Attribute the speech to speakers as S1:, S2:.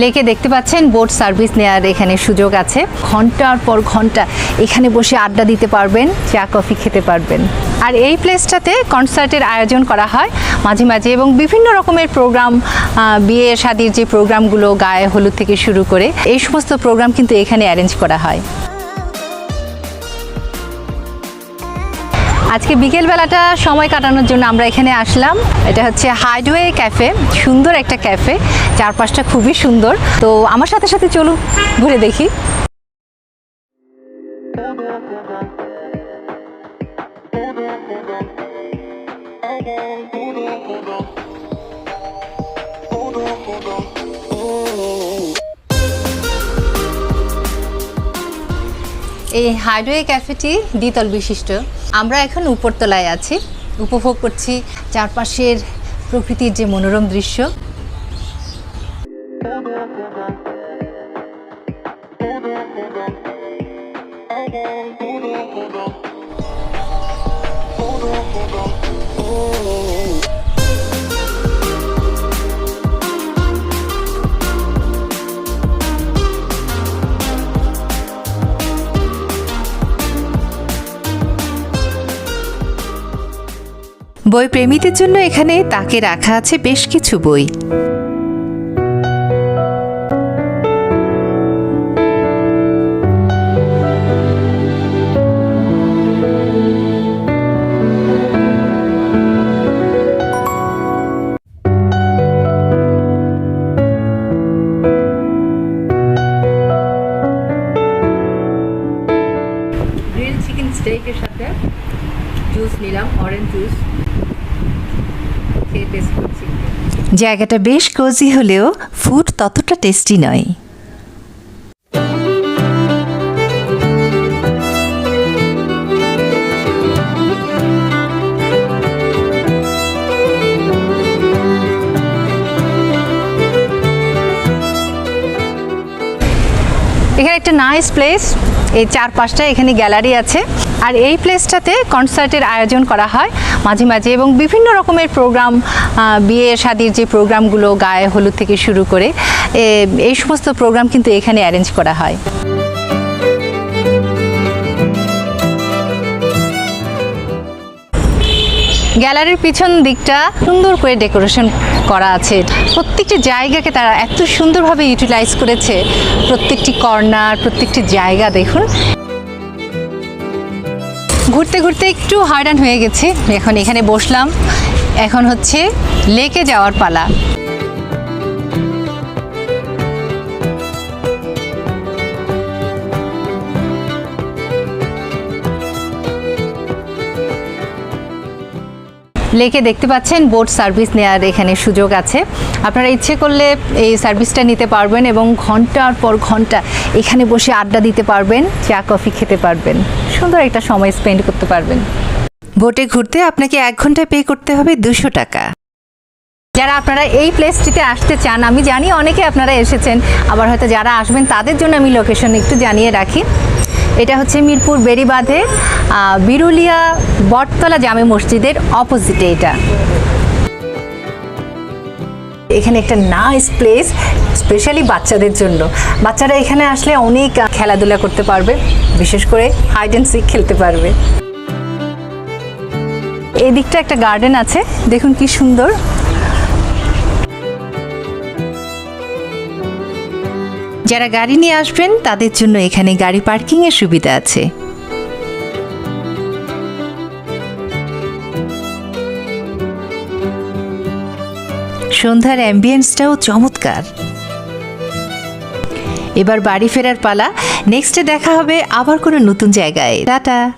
S1: লেকে দেখতে পাচ্ছেন বোট সার্ভিস নেওয়ার এখানে সুযোগ আছে। ঘণ্টার পর ঘণ্টা এখানে বসে আড্ডা দিতে পারবেন, চা, কফি খেতে পারবেন। আর এই প্লেসটাতে কনসার্টের আয়োজন করা হয় মাঝে মাঝে এবং বিভিন্ন রকমের প্রোগ্রাম বিয়ে শাদির যে প্রোগ্রামগুলো গায়ে হলুদ থেকে শুরু করে, এই সমস্ত প্রোগ্রাম কিন্তু এখানে অ্যারেঞ্জ করা হয়। আজকে বিকেলবেলাটা সময় কাটানোর জন্য আমরা এখানে আসলাম এটা হচ্ছে হাইডওয়ে ক্যাফে সুন্দর একটা ক্যাফে চারপাশটা খুবই সুন্দর তো আমার সাথে সাথে চলুন ঘুরে দেখি এই হাইডওয়ে ক্যাফেটি দ্বিতল বিশিষ্ট। আমরা এখন উপরতলায় আছি। উপভোগ করছি চারপাশের প্রকৃতির যে মনোরম দৃশ্য।
S2: বই প্রেমীদের জন্য এখানে তাকে রাখা আছে বেশ কিছু বই।
S1: চিকেন স্টেকের সাথে জুস নিলাম অরেঞ্জ জুস খেয়ে টেস্ট করছি।
S2: জায়গাটা বেশ কোজি হলেও ফুড ততটা টেস্টি নয়।
S1: এখানে একটা নাইস প্লেস এই চারপাশটা এখানে গ্যালারি আছে। আর এই প্লেসটাতে কনসার্টের আয়োজন করা হয় মাঝে মাঝে এবং বিভিন্ন রকমের প্রোগ্রাম বিয়ে শাদির যে প্রোগ্রামগুলো গায়ে হলুদ থেকে শুরু করে এই সমস্ত প্রোগ্রাম কিন্তু এখানে অ্যারেঞ্জ করা হয়। গ্যালারির পিছন দিকটা সুন্দর করে ডেকোরেশন করা আছে। প্রত্যেকটি জায়গাকে তারা এত সুন্দরভাবে ইউটিলাইজ করেছে। প্রত্যেকটি কর্নার, প্রত্যেকটি জায়গা দেখুন। ঘুরতে ঘুরতে একটু হয়রান হয়ে গেছে। এখন এখানে বসলাম। এখন হচ্ছে লেকে যাওয়ার পালা। লেকে দেখতে পাচ্ছেন বোট সার্ভিস নেওয়ার এখানে সুযোগ আছে। আপনারা ইচ্ছে করলে এই সার্ভিসটা নিতে পারবেন এবং ঘণ্টার পর ঘণ্টা এখানে বসে আড্ডা দিতে পারবেন, চা, কফি খেতে পারবেন। সুন্দর একটা সময় স্পেন্ড করতে পারবেন।
S2: বোটে ঘুরতে আপনাকে এক ঘণ্টা পে করতে হবে দুশো টাকা।
S1: যারা আপনারা এই প্লেসটিতে আসতে চান, আমি জানি অনেকে আপনারা এসেছেন, আবার হয়তো যারা আসবেন, তাদের জন্য আমি লোকেশন একটু জানিয়ে রাখি। এটা হচ্ছে মিরপুর বেড়িবাঁধে বিরুলিয়া বটতলা জামে মসজিদের অপোজিটে এটা। এখানে একটা নাইস প্লেস স্পেশালি বাচ্চাদের জন্য। বাচ্চারা এখানে আসলে অনেক খেলাধুলা করতে পারবে, বিশেষ করে হাইড অ্যান্ড সিক খেলতে পারবে। এই দিকটা একটা গার্ডেন আছে, দেখুন কি সুন্দর।
S2: যারা গাড়ি নিয়ে আসবেন, তাদের জন্য এখানে গাড়ি পার্কিংয়ের সুবিধা আছে। সন্ধ্যার অ্যাম্বিয়েন্সটাও চমৎকার। এবার বাড়ি ফেরার পালা। নেক্সটে দেখা হবে আবার কোনো নতুন জায়গায়। টাটা।